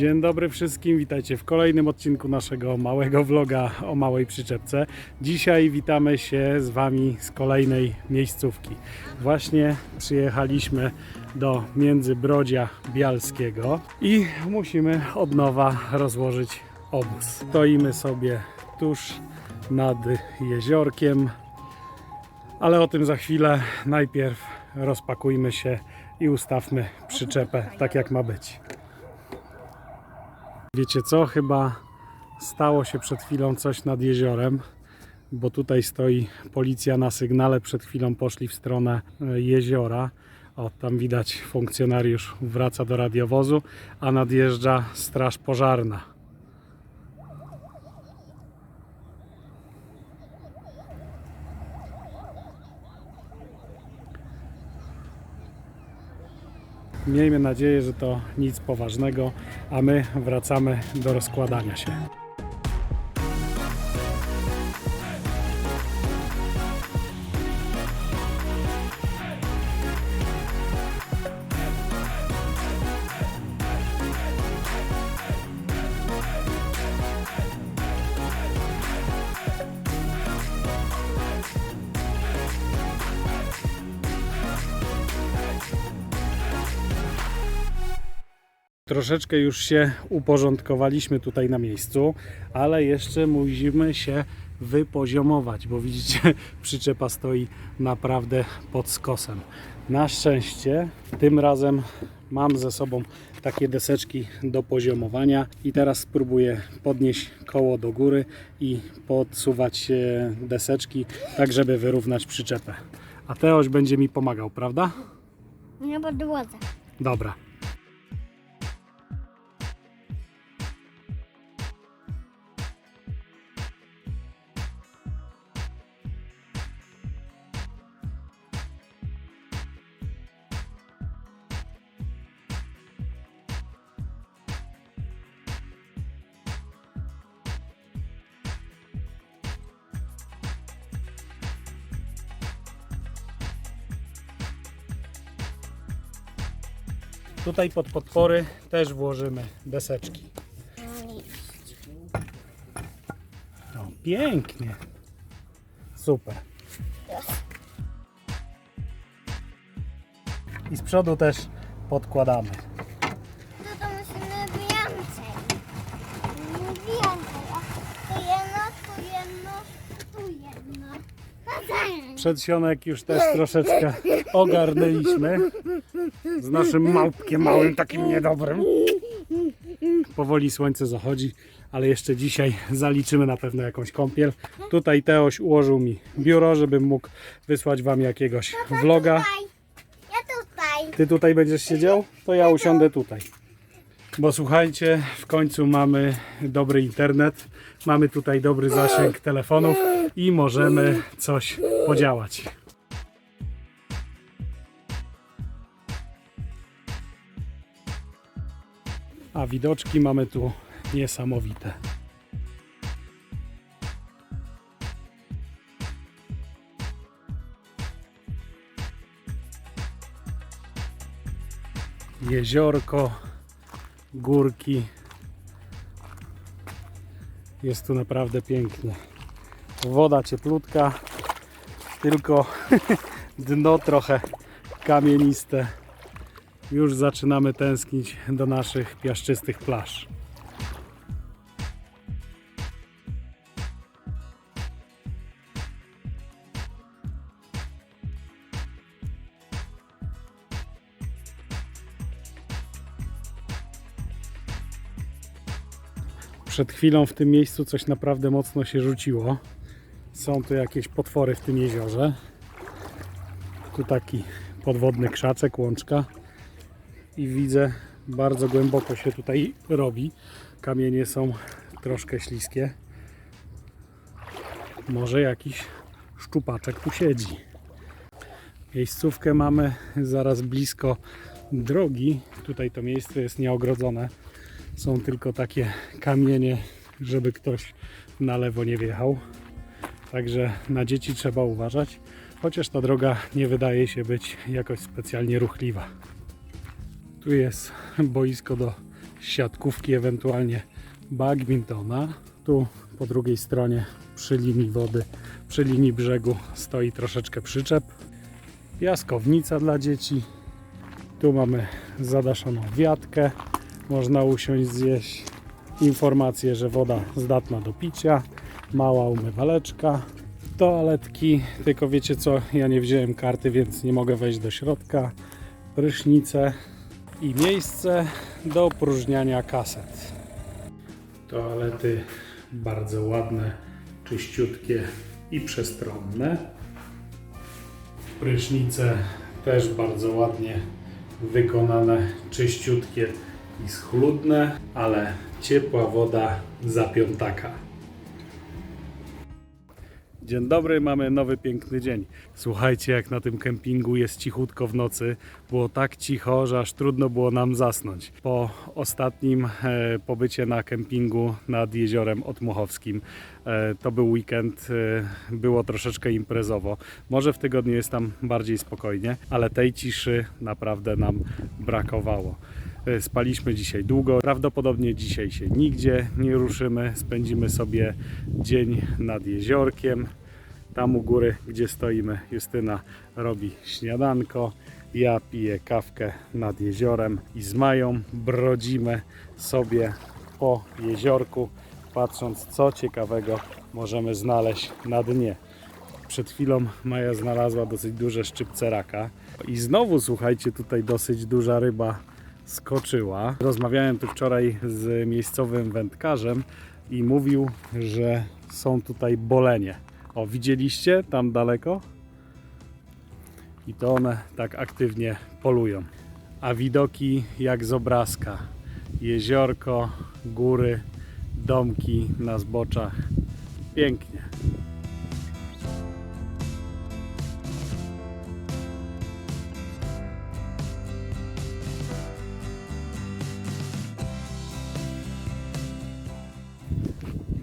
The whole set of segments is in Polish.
Dzień dobry wszystkim, witajcie w kolejnym odcinku naszego małego vloga o małej przyczepce. Dzisiaj witamy się z Wami z kolejnej miejscówki. Właśnie przyjechaliśmy do Międzybrodzia Bialskiego i musimy od nowa rozłożyć obóz. Stoimy sobie tuż nad jeziorkiem, ale o tym za chwilę. Najpierw rozpakujmy się i ustawmy przyczepę tak jak ma być. Wiecie co? Chyba stało się przed chwilą coś nad jeziorem, bo tutaj stoi policja na sygnale. Przed chwilą poszli w stronę e, jeziora. O, tam widać funkcjonariusz wraca do radiowozu, a nadjeżdża straż pożarna. Miejmy nadzieję, że to nic poważnego, a my wracamy do rozkładania się. Troszeczkę już się uporządkowaliśmy tutaj na miejscu, ale jeszcze musimy się wypoziomować, bo widzicie, przyczepa stoi naprawdę pod skosem. Na szczęście tym razem mam ze sobą takie deseczki do poziomowania i teraz spróbuję podnieść koło do góry i podsuwać e, deseczki, tak żeby wyrównać przyczepę. A Teoś będzie mi pomagał, prawda? Nie podłodze. Dobra. Tutaj pod podpory też włożymy deseczki. No, pięknie. Super. I z przodu też podkładamy. No to musimy więcej. Więcej. O, tu jedno, tu jedno, tu jedno. No tak. Przedsionek już też troszeczkę ogarnęliśmy. Z naszym małpkiem małym, takim niedobrym. Powoli słońce zachodzi, ale jeszcze dzisiaj zaliczymy na pewno jakąś kąpiel. Tutaj Teoś ułożył mi biuro, żebym mógł wysłać Wam jakiegoś vloga. Ja tutaj. Ty tutaj będziesz siedział? To ja usiądę tutaj. Bo słuchajcie, w końcu mamy dobry internet, mamy tutaj dobry zasięg telefonów i możemy coś podziałać. A widoczki mamy tu niesamowite. jeziorko, górki. Jest tu naprawdę pięknie. Woda cieplutka, tylko dno trochę kamieniste. Już zaczynamy tęsknić do naszych piaszczystych plaż. Przed chwilą w tym miejscu coś naprawdę mocno się rzuciło. Są tu jakieś potwory w tym jeziorze. Tu taki podwodny krzaczek, łączka. I widzę, bardzo głęboko się tutaj robi. Kamienie są troszkę śliskie. Może jakiś szczupaczek tu siedzi. Miejscówkę mamy zaraz blisko drogi. Tutaj to miejsce jest nieogrodzone. Są tylko takie kamienie, żeby ktoś na lewo nie wjechał. Także na dzieci trzeba uważać. Chociaż ta droga nie wydaje się być jakoś specjalnie ruchliwa. Tu jest boisko do siatkówki, ewentualnie badmintona. Tu po drugiej stronie przy linii wody, przy linii brzegu stoi troszeczkę przyczep. Piaskownica dla dzieci. Tu mamy zadaszoną wiatkę. Można usiąść, zjeść. Informacje, że woda zdatna do picia. Mała umywaleczka. Toaletki, tylko wiecie co, ja nie wziąłem karty, więc nie mogę wejść do środka. Prysznice i miejsce do opróżniania kaset. Toalety bardzo ładne, czyściutkie i przestronne. Prysznice też bardzo ładnie wykonane, czyściutkie i schludne, ale ciepła woda za piątaka. Dzień dobry, mamy nowy piękny dzień. Słuchajcie, jak na tym kempingu jest cichutko w nocy. Było tak cicho, że aż trudno było nam zasnąć. Po ostatnim e, pobycie na kempingu nad jeziorem Otmuchowskim, e, to był weekend, e, było troszeczkę imprezowo. Może w tygodniu jest tam bardziej spokojnie, ale tej ciszy naprawdę nam brakowało. E, Spaliśmy dzisiaj długo. Prawdopodobnie dzisiaj się nigdzie nie ruszymy. Spędzimy sobie dzień nad jeziorkiem. Tam u góry, gdzie stoimy, Justyna robi śniadanko. Ja piję kawkę nad jeziorem i z Mają brodzimy sobie po jeziorku, patrząc co ciekawego możemy znaleźć na dnie. Przed chwilą Maja znalazła dosyć duże szczypce raka. I znowu, słuchajcie, tutaj dosyć duża ryba skoczyła. Rozmawiałem tu wczoraj z miejscowym wędkarzem i mówił, że są tutaj bolenie. O, widzieliście tam daleko? I to one tak aktywnie polują. A widoki jak z obrazka. Jeziorko, góry, domki na zboczach. Pięknie.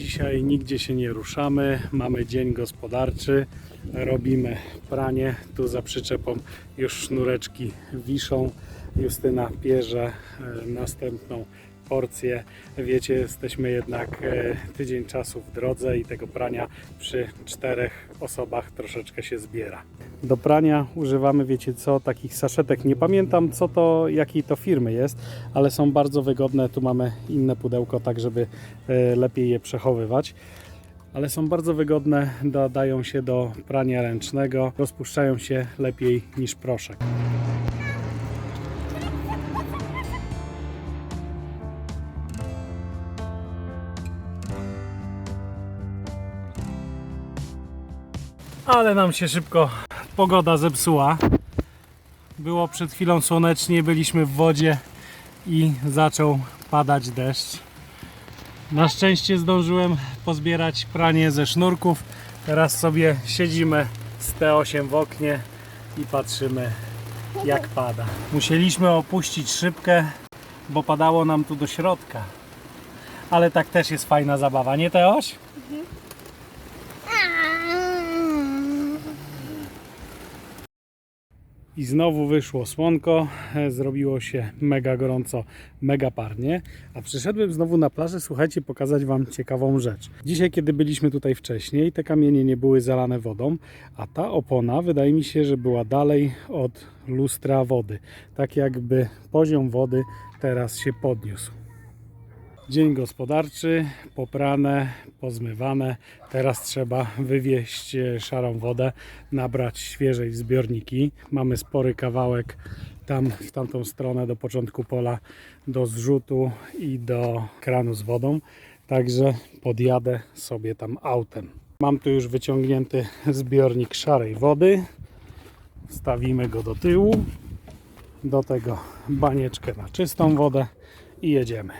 Dzisiaj nigdzie się nie ruszamy. Mamy dzień gospodarczy. Robimy pranie. Tu za przyczepą już sznureczki wiszą. Justyna pierze e, następną porcję. Wiecie, jesteśmy jednak e, tydzień czasu w drodze i tego prania przy czterech osobach troszeczkę się zbiera. Do prania używamy, wiecie co, takich saszetek. Nie pamiętam co to, jakiej to firmy jest, ale są bardzo wygodne. Tu mamy inne pudełko, tak żeby e, lepiej je przechowywać. Ale są bardzo wygodne, dodają się do prania ręcznego, rozpuszczają się lepiej niż proszek. Ale nam się szybko pogoda zepsuła. Było przed chwilą słonecznie, byliśmy w wodzie i zaczął padać deszcz. Na szczęście zdążyłem pozbierać pranie ze sznurków. Teraz sobie siedzimy z T8 w oknie i patrzymy jak pada. Musieliśmy opuścić szybkę, bo padało nam tu do środka. Ale tak też jest fajna zabawa, nie Teoś? I znowu wyszło słonko, e, zrobiło się mega gorąco, mega parnie. A przyszedłem znowu na plażę, słuchajcie, pokazać Wam ciekawą rzecz. Dzisiaj, kiedy byliśmy tutaj wcześniej, te kamienie nie były zalane wodą, a ta opona wydaje mi się, że była dalej od lustra wody. Tak jakby poziom wody teraz się podniósł. Dzień gospodarczy, poprane, pozmywane. Teraz trzeba wywieźć e, szarą wodę, nabrać świeżej w zbiorniki. Mamy spory kawałek tam w tamtą stronę do początku pola do zrzutu i do kranu z wodą. Także podjadę sobie tam autem. Mam tu już wyciągnięty zbiornik szarej wody. Wstawimy go do tyłu. Do tego banieczkę na czystą wodę i jedziemy.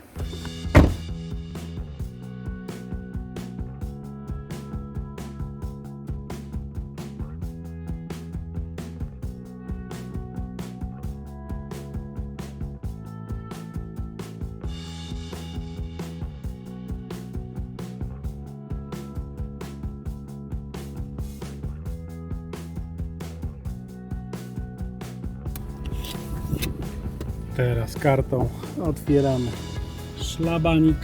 Teraz kartą otwieramy szlabanik.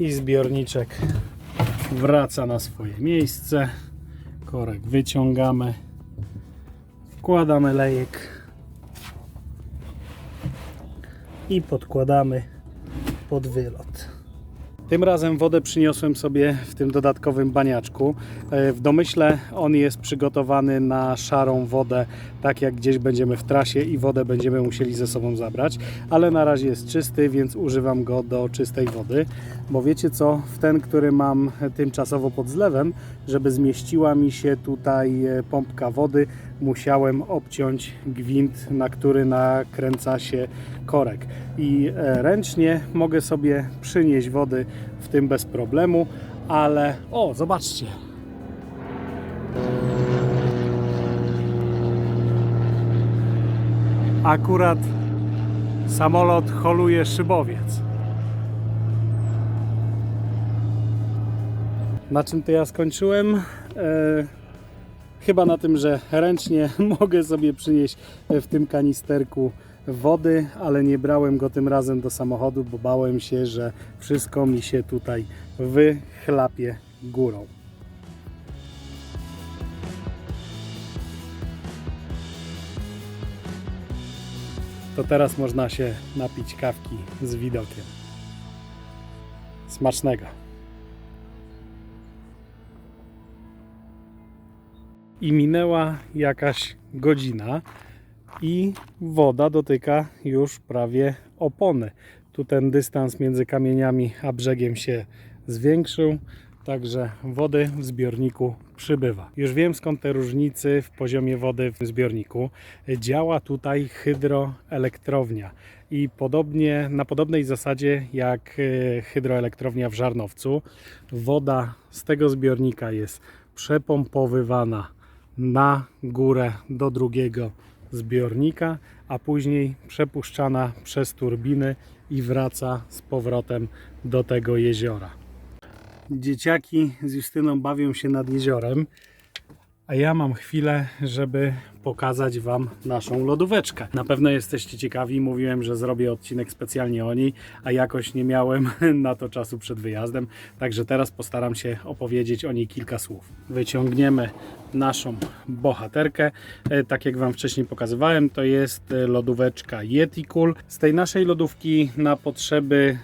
I zbiorniczek wraca na swoje miejsce. Korek wyciągamy, wkładamy lejek i podkładamy pod wylot. Tym razem wodę przyniosłem sobie w tym dodatkowym baniaczku. E, W domyśle on jest przygotowany na szarą wodę, tak jak gdzieś będziemy w trasie i wodę będziemy musieli ze sobą zabrać, ale na razie jest czysty, więc używam go do czystej wody. Bo wiecie co, w ten, który mam tymczasowo pod zlewem, żeby zmieściła mi się tutaj e, pompka wody, musiałem obciąć gwint, na który nakręca się korek. I e, ręcznie mogę sobie przynieść wody w tym bez problemu, ale o, zobaczcie. Akurat samolot holuje szybowiec. Na czym to ja skończyłem? E, chyba na tym, że ręcznie mogę sobie przynieść w tym kanisterku wody, ale nie brałem go tym razem do samochodu, bo bałem się, że wszystko mi się tutaj wychlapie górą. To teraz można się napić kawki z widokiem. Smacznego. I minęła jakaś godzina i woda dotyka już prawie opony. Tu ten dystans między kamieniami a brzegiem się zwiększył, także wody w zbiorniku przybywa. Już wiem skąd te różnice w poziomie wody w zbiorniku. Działa tutaj hydroelektrownia i podobnie na podobnej zasadzie jak e, hydroelektrownia w Żarnowcu. Woda z tego zbiornika jest przepompowywana na górę do drugiego zbiornika, a później przepuszczana przez turbiny i wraca z powrotem do tego jeziora. Dzieciaki z Justyną bawią się nad jeziorem, a ja mam chwilę, żeby pokazać Wam naszą lodóweczkę. Na pewno jesteście ciekawi, mówiłem, że zrobię odcinek specjalnie o niej, a jakoś nie miałem na to czasu przed wyjazdem, także teraz postaram się opowiedzieć o niej kilka słów. Wyciągniemy naszą bohaterkę. E, Tak jak Wam wcześniej pokazywałem, to jest e, lodóweczka Yeti Cool. Z tej naszej lodówki na potrzeby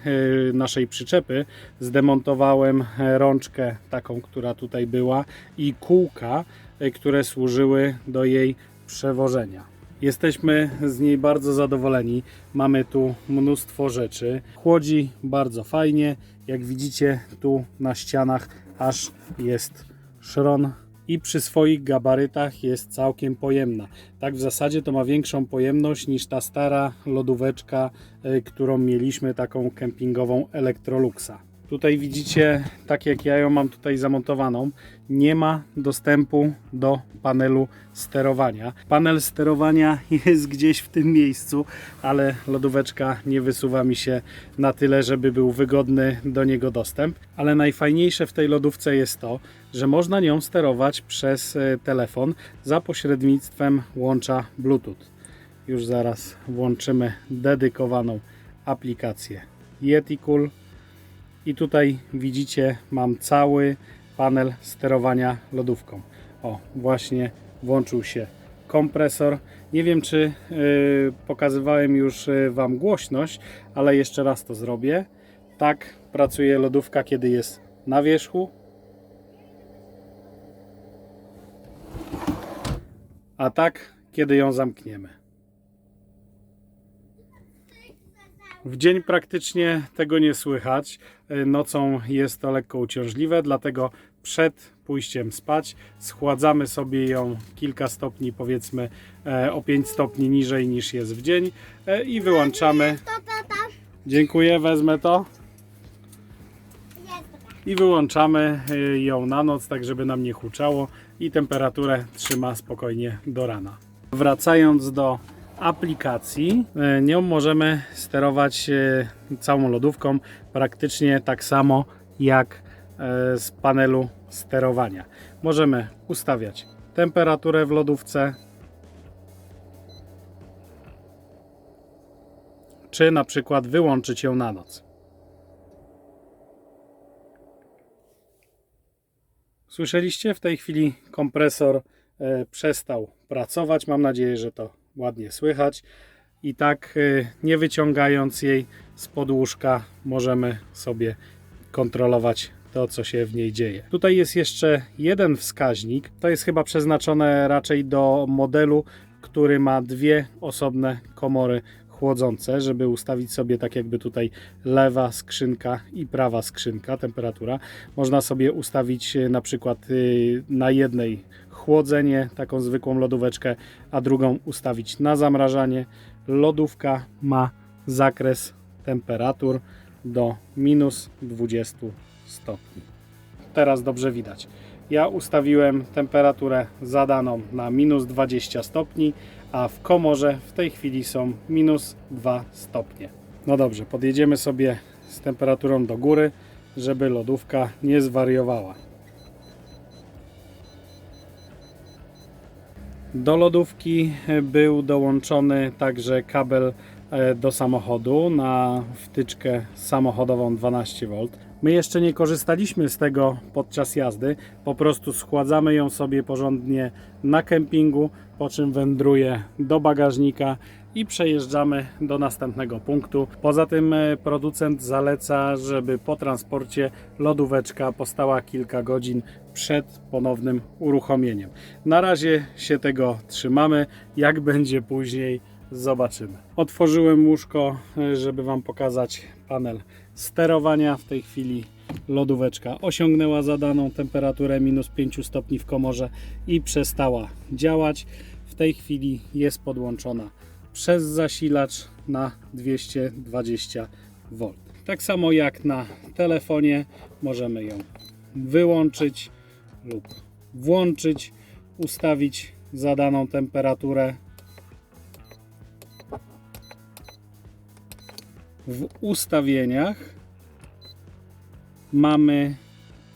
e, naszej przyczepy zdemontowałem rączkę taką, która tutaj była i kółka, które służyły do jej przewożenia. Jesteśmy z niej bardzo zadowoleni. Mamy tu mnóstwo rzeczy. Chłodzi bardzo fajnie. Jak widzicie, tu na ścianach aż jest szron i przy swoich gabarytach jest całkiem pojemna. Tak w zasadzie to ma większą pojemność niż ta stara lodóweczka, y, którą mieliśmy, taką kempingową Electroluxa. Tutaj widzicie, tak jak ja ją mam tutaj zamontowaną, nie ma dostępu do panelu sterowania. Panel sterowania jest gdzieś w tym miejscu, ale lodóweczka nie wysuwa mi się na tyle, żeby był wygodny do niego dostęp. Ale najfajniejsze w tej lodówce jest to, że można nią sterować przez e, telefon za pośrednictwem łącza Bluetooth. Już zaraz włączymy dedykowaną aplikację Yeti Cool. I tutaj widzicie, mam cały panel sterowania lodówką. O, właśnie włączył się kompresor. Nie wiem, czy y, pokazywałem już y, Wam głośność, ale jeszcze raz to zrobię. Tak pracuje lodówka, kiedy jest na wierzchu. A tak, kiedy ją zamkniemy. W dzień praktycznie tego nie słychać. E, Nocą jest to lekko uciążliwe, dlatego przed pójściem spać schładzamy sobie ją kilka stopni, powiedzmy e, o 5 stopni niżej niż jest w dzień e, i wyłączamy. Dziękuję, wezmę to i wyłączamy y, ją na noc, tak żeby nam nie huczało i temperaturę trzyma spokojnie do rana. Wracając do aplikacji, y, nią możemy sterować y, całą lodówką praktycznie tak samo jak y, z panelu sterowania. Możemy ustawiać temperaturę w lodówce, czy na przykład wyłączyć ją na noc. Słyszeliście? W tej chwili kompresor e, przestał pracować. Mam nadzieję, że to ładnie słychać. I tak, e, nie wyciągając jej z podłóżka, możemy sobie kontrolować to, co się w niej dzieje. Tutaj jest jeszcze jeden wskaźnik. To jest chyba przeznaczone raczej do modelu, który ma dwie osobne komory chłodzące, żeby ustawić sobie tak jakby tutaj lewa skrzynka i prawa skrzynka, temperatura. Można sobie ustawić e, na przykład y, na jednej chłodzenie, taką zwykłą lodóweczkę, a drugą ustawić na zamrażanie. Lodówka ma zakres temperatur do minus 20 stopni. Teraz dobrze widać. Ja ustawiłem temperaturę zadaną na minus 20 stopni, a w komorze w tej chwili są minus 2 stopnie. No dobrze, podjedziemy sobie z temperaturą do góry, żeby lodówka nie zwariowała. Do lodówki był dołączony także kabel e, do samochodu na wtyczkę samochodową 12V. My jeszcze nie korzystaliśmy z tego podczas jazdy, po prostu schładzamy ją sobie porządnie na kempingu, po czym wędruje do bagażnika i przejeżdżamy do następnego punktu. Poza tym e, producent zaleca, żeby po transporcie lodóweczka postała kilka godzin przed ponownym uruchomieniem. Na razie się tego trzymamy, jak będzie później zobaczymy. Otworzyłem łóżko, e, żeby Wam pokazać panel sterowania. W tej chwili lodóweczka osiągnęła zadaną temperaturę minus 5 stopni w komorze i przestała działać. W tej chwili jest podłączona przez zasilacz na 220 V. Tak samo jak na telefonie możemy ją wyłączyć lub włączyć, ustawić zadaną temperaturę. W ustawieniach mamy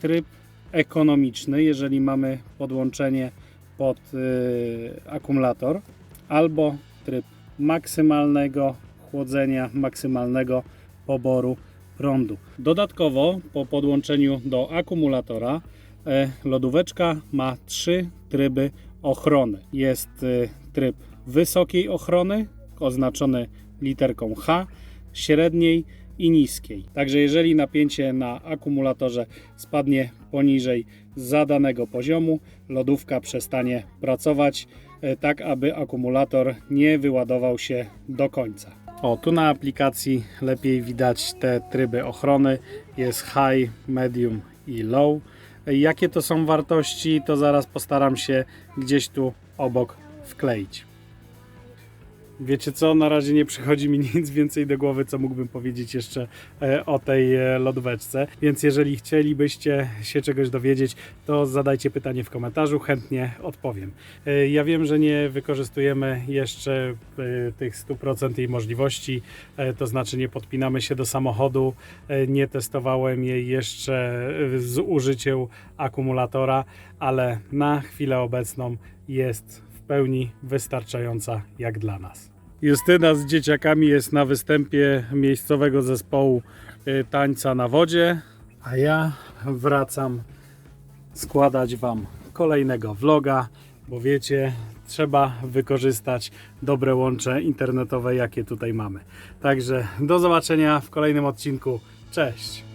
tryb ekonomiczny, jeżeli mamy podłączenie pod y, akumulator, albo tryb maksymalnego chłodzenia, maksymalnego poboru prądu. Dodatkowo po podłączeniu do akumulatora e, lodóweczka ma trzy tryby ochrony. Jest e, tryb wysokiej ochrony, oznaczony literką H, średniej i niskiej. Także jeżeli napięcie na akumulatorze spadnie poniżej zadanego poziomu, lodówka przestanie pracować, e, tak aby akumulator nie wyładował się do końca. O, tu na aplikacji lepiej widać te tryby ochrony. Jest high, medium i low. E, Jakie to są wartości, to zaraz postaram się gdzieś tu obok wkleić. Wiecie co, na razie nie przychodzi mi nic więcej do głowy, co mógłbym powiedzieć jeszcze e, o tej e, lodóweczce. Więc jeżeli chcielibyście się czegoś dowiedzieć, to zadajcie pytanie w komentarzu, chętnie odpowiem. E, Ja wiem, że nie wykorzystujemy jeszcze tych 100% jej możliwości, to znaczy nie podpinamy się do samochodu, nie testowałem jej jeszcze z użyciem akumulatora, ale na chwilę obecną jest pełni wystarczająca jak dla nas. Justyna z dzieciakami jest na występie miejscowego zespołu y, tańca na wodzie, a ja wracam składać Wam kolejnego vloga, bo wiecie, trzeba wykorzystać dobre łącze internetowe, jakie tutaj mamy. Także do zobaczenia w kolejnym odcinku. Cześć!